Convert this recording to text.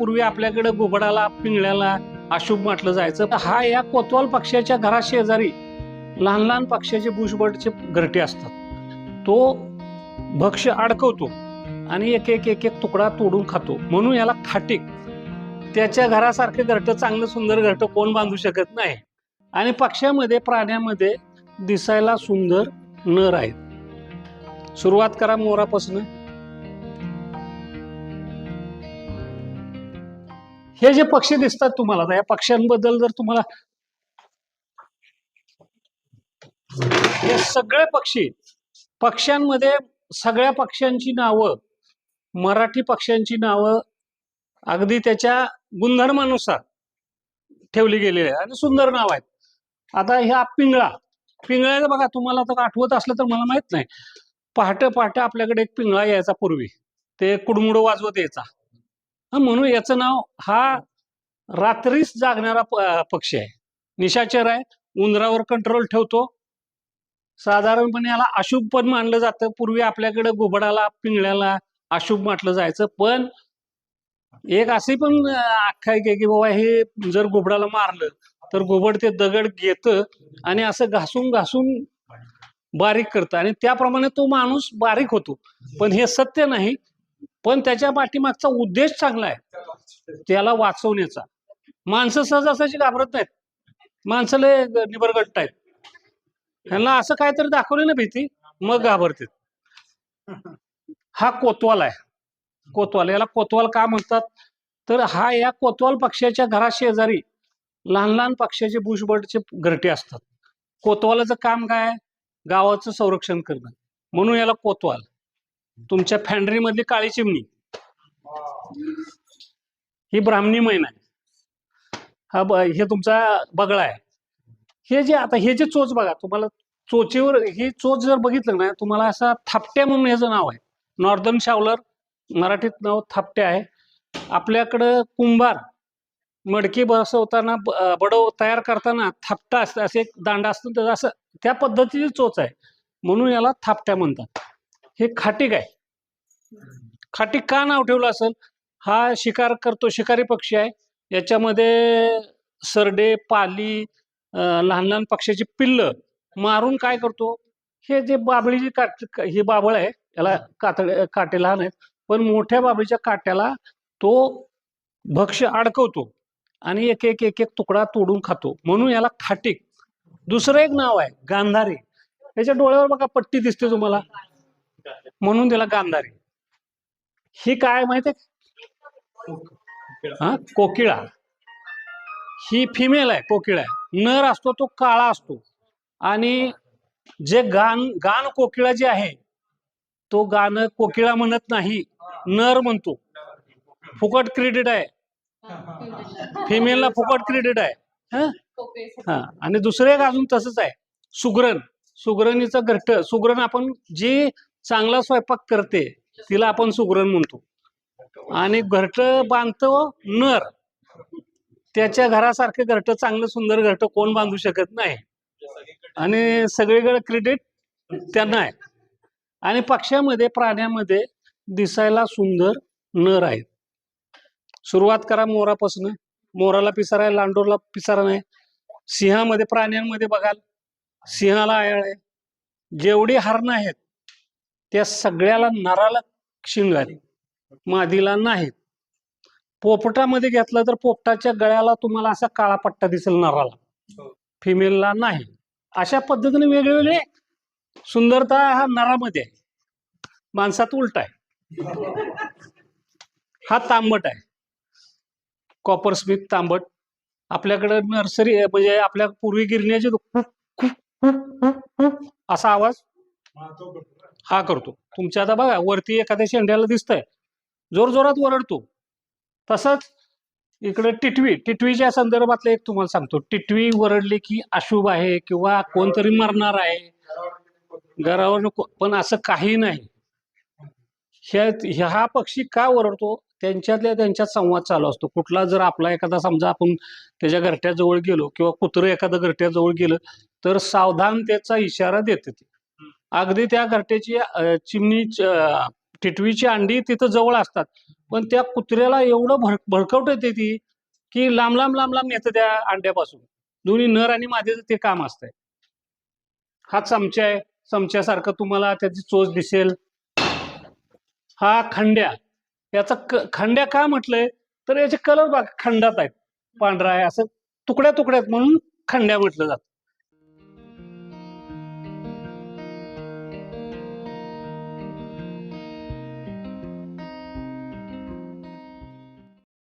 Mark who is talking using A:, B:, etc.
A: पूर्वी आपल्याकडे घुबडाला पिंगळ्याला अशुभ म्हटलं जायचं. हा या कोतवाल पक्ष्याच्या घरा शेजारी लहान लहान पक्ष्याचे बुशबटचे घरटे असतात. तो भक्ष्य अडकवतो आणि एक एक एक एक तुकडा तोडून खातो. म्हणून याला खाटीक. त्याच्या घरासारखे घरटं चांगलं सुंदर घरटं कोण बांधू शकत नाही. आणि पक्ष्यामध्ये प्राण्यामध्ये दिसायला सुंदर नर आहेत. सुरुवात करा मोरापासून हे जे पक्षी दिसतात तुम्हाला या पक्ष्यांबद्दल जर तुम्हाला हे सगळे पक्षी पक्ष्यांमध्ये सगळ्या पक्ष्यांची नावं मराठी पक्ष्यांची नावं अगदी त्याच्या गुणधर्मानुसार ठेवली गेलेली आहे आणि सुंदर नाव आहेत. आता ह्या पिंगळा पिंगळ्याचं बघा तुम्हाला तर आठवत असलं तर मला माहीत नाही. पहाटे पहाटे आपल्याकडे एक पिंगळा यायचा पूर्वी. ते कुडमुड वाजवत यायचा. म्हणून याचं नाव हा रात्रीच जागणारा पक्षी आहे. निशाचर आहे. उंदरावर कंट्रोल ठेवतो. साधारणपणे याला अशुभ पण मानलं जातं. पूर्वी आपल्याकडे घुबडाला पिंगळ्याला अशुभ म्हटलं जायचं. पण एक अशी पण आख्यायिक आहे की बाबा हे जर घुबडाला मारलं तर घुबड ते दगड घेतं आणि असं घासून घासून बारीक करतं. आणि त्याप्रमाणे तो माणूस बारीक होतो. पण हे सत्य नाही. पण त्याच्या पाठीमागचा उद्देश चांगला आहे. त्याला वाचवण्याचा. माणसं सहजासहजी घाबरत नाहीत. माणसाला लय आहेत. ह्यांना असं काहीतरी दाखवलं ना भीती मग घाबरते. हा कोतवाल आहे. कोतवाल याला कोतवाल का म्हणतात? तर हा या कोतवाल पक्ष्याच्या घरा शेजारी लहान लहान पक्ष्याचे बुशबर्डचे घरटे असतात. कोतवालाचं काम काय? गावाचं संरक्षण करणं. म्हणून याला कोतवाल. तुमच्या फॅन्ड्री मधली काळी चिमणी. ही ब्राह्मणी महिना आहे. हा ब हे तुमचा बगळा आहे. हे जे आता हे जे चोच बघा तुम्हाला चोचीवर ही चोच जर बघितलं ना तुम्हाला असा थापट्या म्हणून ह्याचं नाव आहे. नॉर्दर्न शावलर मराठीत नाव थापट्या आहे. आपल्याकडं कुंभार मडकी बसवताना बडव तयार करताना थापटा असतं असं एक दांडा असतो त्याचा असं त्या पद्धतीची चोच आहे. म्हणून याला थापट्या म्हणतात. हे खाटीक आहे. खाटीक का नाव ठेवलं असेल? हा शिकार करतो शिकारी पक्षी आहे. याच्यामध्ये सरडे पाली लहान लहान पक्ष्याची पिल्लं मारून काय करतो? हे जे बाबळीची काट ही बाबळ आहे याला कातड काटे लहान आहेत पण मोठ्या बाबळीच्या काट्याला तो भक्ष्य अडकवतो आणि एक एक एक एक तुकडा तोडून खातो. म्हणून याला खाटीक. दुसरं एक नाव आहे गांधारी. याच्या डोळ्यावर बघा पट्टी दिसते तुम्हाला. म्हणून त्याला गांधारी. ही काय माहितीये हा? कोकिळा. ही फिमेल आहे कोकिळा आहे. नर असतो तो काळा असतो. आणि जे गान गान कोकिळा जे आहे तो गाणं कोकिळा म्हणत नाही नर म्हणतो. फुकट क्रेडिट आहे. फिमेलला फुकट क्रेडिट आहे. हा? आणि दुसरं एक अजून तसंच आहे. सुगरण. सुगरणीचं घरट सुगरण आपण जी चांगला स्वयंपाक करते तिला आपण सुगरण म्हणतो. आणि घरट बांधतो नर. त्याच्या घरासारखे घरट चांगलं सुंदर घरट कोण बांधू शकत नाही. आणि सगळीकडे क्रेडिट त्यांना आहे. आणि पक्ष्यामध्ये प्राण्यामध्ये दिसायला सुंदर नर आहेत. सुरुवात करा मोरापासून. मोराला पिसारा आहे लांडोरला पिसारा नाही. सिंहामध्ये प्राण्यांमध्ये बघाल. सिंहाला आयाळ आहे. जेवढी हरणं आहेत त्या सगळ्याला नराला शिंग मादीला नाहीत. पोपटामध्ये घेतलं तर पोपटाच्या गळ्याला तुम्हाला असा काळा पट्टा दिसेल नराला. फिमेलला नाही. अशा पद्धतीने वेगवेगळे सुंदरता हा नरामध्ये आहे. माणसात उलट आहे. हा तांबट आहे. कॉपर स्मिथ तांबट. आपल्याकडे नर्सरी म्हणजे आपल्या पूर्वी गिरण्याचे असा आवाज. हा करतो. तुमच्या आता बघा वरती एखाद्या शेंड्याला दिसतंय. जोर जोरात वरडतो तसंच इकडे टिटवी टिटवीच्या संदर्भातलं एक तुम्हाला सांगतो. टिटवी वरडली की अशुभ आहे किंवा कोणतरी मरणार आहे. घरावर नको. पण असं काही नाही. ह्या हा पक्षी का ओरडतो? त्यांच्यातल्या त्यांच्यात संवाद चालू असतो. कुठला जर आपला एखादा समजा आपण त्याच्या घरट्याजवळ गेलो किंवा कुत्रं एखादं घरट्याजवळ गेलं तर सावधानतेचा इशारा देते ते. अगदी त्या घरट्याची चिमणी टिटवीची अंडी तिथं जवळ असतात. पण त्या कुत्र्याला एवढं भर भडकवट येते ती की लांब लांब लांब लांब येतं त्या अंड्यापासून. दोन्ही नर आणि मादीचं ते काम असतंय. हा चमचा आहे. चमच्यासारखं तुम्हाला त्याची चोच दिसेल. हा खंड्या. याचा खंड्या का म्हटलंय? तर याचे कलर बघा खंडात आहेत. पांढरा आहे असं तुकड्या तुकड्यात म्हणून खंड्या म्हटलं जातं.